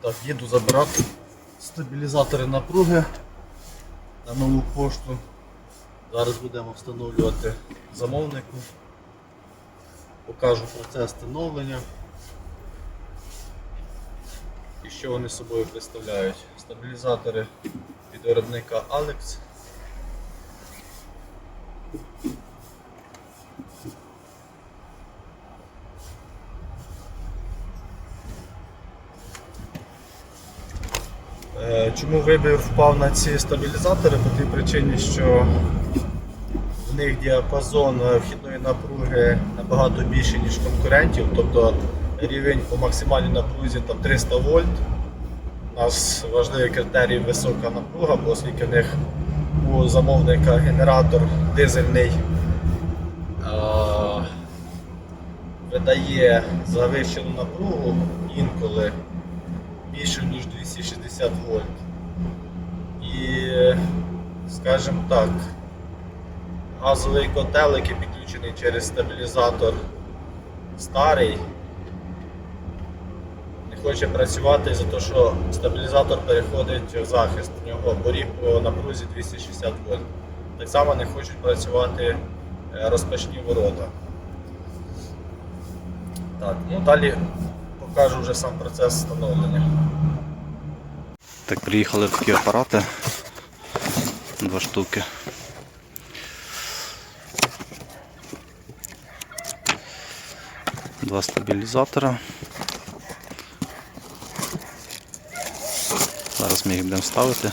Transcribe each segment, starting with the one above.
Так, їду забирати стабілізатори напруги на нову пошту. Зараз будемо встановлювати замовнику. Покажу процес встановлення і що вони собою представляють. Стабілізатори від виробника Alex. Чому вибір впав на ці стабілізатори? По тій причині, що в них діапазон е, вхідної напруги набагато більший, ніж конкурентів, тобто рівень по максимальній напрузі там 300 вольт. У нас важливий критерій висока напруга, бо оскільки в них у замовника генератор дизельний видає завищену напругу інколи більше ніж 260 вольт. І, скажімо так, газовий котел, який підключений через стабілізатор старий, не хоче працювати за те, що стабілізатор переходить в захист. У нього поріг по напрузі 260 вольт. Так само не хочуть працювати е, розпашні ворота. Так, ну далі покажу вже сам процес встановлення. Так, приїхали такі апарати. Два штуки. Два стабілізатора. Зараз ми їх будемо ставити.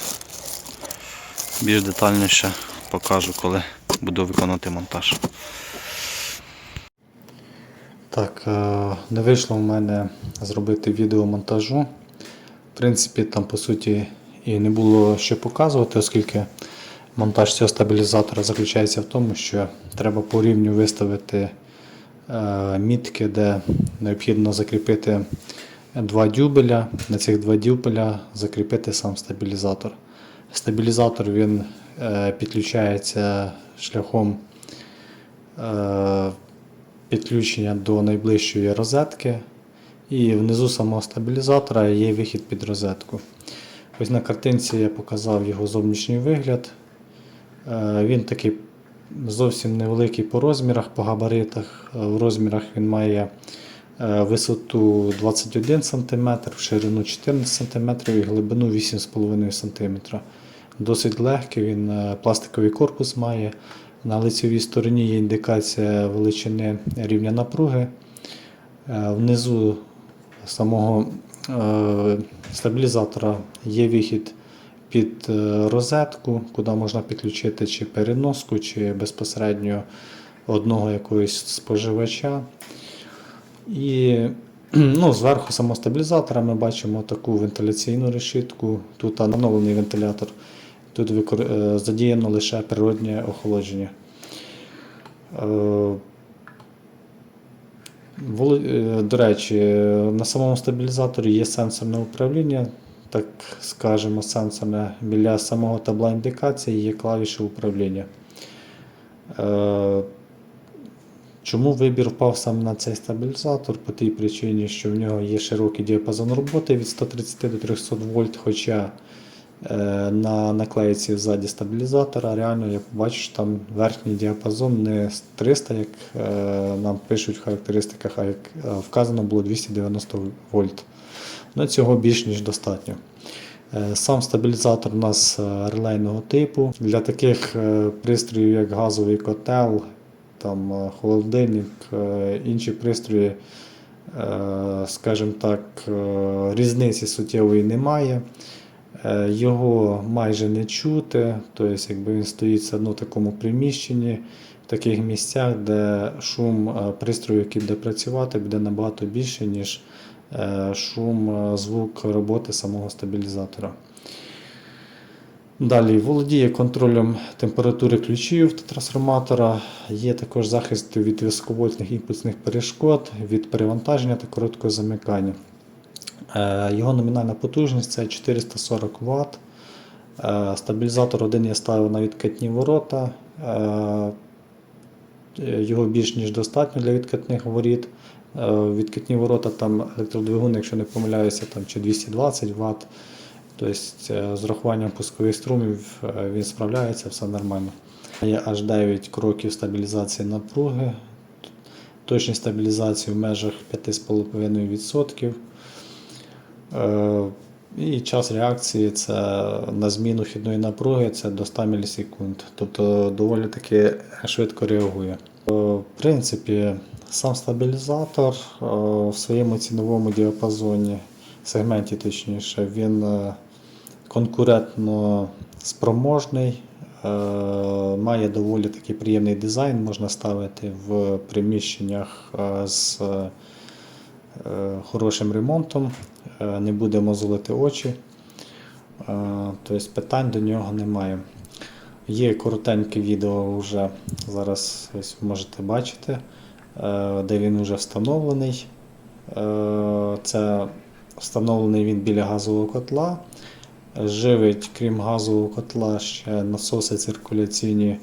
Більш детальніше покажу, коли буду виконувати монтаж. Так, е, не вийшло в мене зробити відео монтажу. В принципі, там по суті і не було що показувати, оскільки монтаж цього стабілізатора заключається в тому, що треба по рівню виставити е, мітки, де необхідно закріпити два дюбеля. На цих два дюбеля закріпити сам стабілізатор. Стабілізатор він е, підключається шляхом підключення до найближчої розетки. І внизу самого стабілізатора є вихід під розетку. Ось на картинці я показав його зовнішній вигляд. Е, Він такий зовсім невеликий по розмірах, по габаритах. Е, В розмірах він має е, висоту 21 см, ширину 14 см і глибину 8,5 см. Досить легкий, він пластиковий корпус має. На лицевій стороні є індикація величини рівня напруги. Е, Внизу самого е, стабілізатора є вихід під е, розетку, куди можна підключити чи переноску, чи безпосередньо одного якогось споживача. І ну, зверху самого стабілізатора ми бачимо таку вентиляційну решітку. Тут оновлений вентилятор. Тут е, задіяно лише природнє охолодження. Е, е, До речі, на самому стабілізаторі є сенсорне управління, так скажемо, сенсорне. Біля самого табла індикації є клавіші управління. Чому вибір впав саме на цей стабілізатор? По тій причині, що в нього є широкий діапазон роботи від 130 до 300 вольт, хоча на наклейці ззаді стабілізатора реально я побачу, що там верхній діапазон не 300, як е, нам пишуть в характеристиках, а як е, вказано було 290 вольт. Ну, цього більш ніж достатньо. Е, Сам стабілізатор у нас е, релейного типу. Для таких е, пристроїв, як газовий котел, там, е, холодильник, е, інші пристрої, е, скажімо так, е, різниці суттєвої немає. Е, Його майже не чути, тобто якби він стоїть в такому приміщенні, в таких місцях, де шум е, пристрою, який буде працювати, буде набагато більше, ніж е, шум, звук роботи самого стабілізатора. Далі володіє контролем температури ключів та трансформатора. Є також захист від високовольтних імпульсних перешкод, від перевантаження та короткого замикання. Е, Його номінальна потужність це 440 Вт. Е, Стабілізатор один я ставив на відкатні ворота. Е, Його більш ніж достатньо для відкатних воріт. Відкатні ворота там електродвигун, якщо не помиляюся, там чи 220 Вт. Тобто з рахуванням пускових струмів він справляється, все нормально. Є аж 9 кроків стабілізації напруги, точність стабілізації в межах 5,5%. Е, І час реакції це на зміну хідної напруги це до 100 мілісекунд. Тобто доволі таки швидко реагує. Е, В принципі, сам стабілізатор е, в своєму ціновому діапазоні, сегменті точніше, він конкурентно спроможний, має доволі такий приємний дизайн, можна ставити в приміщеннях з хорошим ремонтом, е, не буде мозолити очі. Е, Тобто питань до нього немає. Є коротеньке відео вже зараз ось можете бачити, е, де він вже встановлений. Е, Це встановлений він біля газового котла. Живить, крім газового котла, ще насоси циркуляційні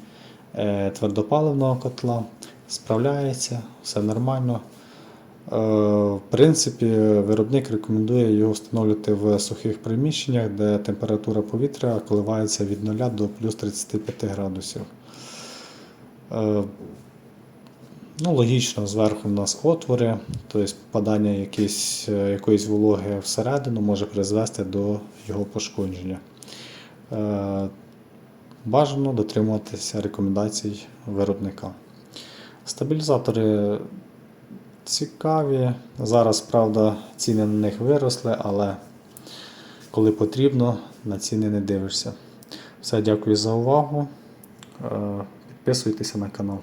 е, твердопаливного котла. Справляється, все нормально. Е, В принципі, виробник рекомендує його встановлювати в сухих приміщеннях, де температура повітря коливається від 0 до плюс 35 градусів. Е, Ну, логічно, зверху в нас отвори, тобто попадання якісь, е, якоїсь вологи всередину може призвести до його пошкодження. Бажано дотримуватися рекомендацій виробника. Стабілізатори цікаві. Зараз, правда, ціни на них виросли, але коли потрібно, на ціни не дивишся. Все, дякую за увагу. Е, Підписуйтеся на канал.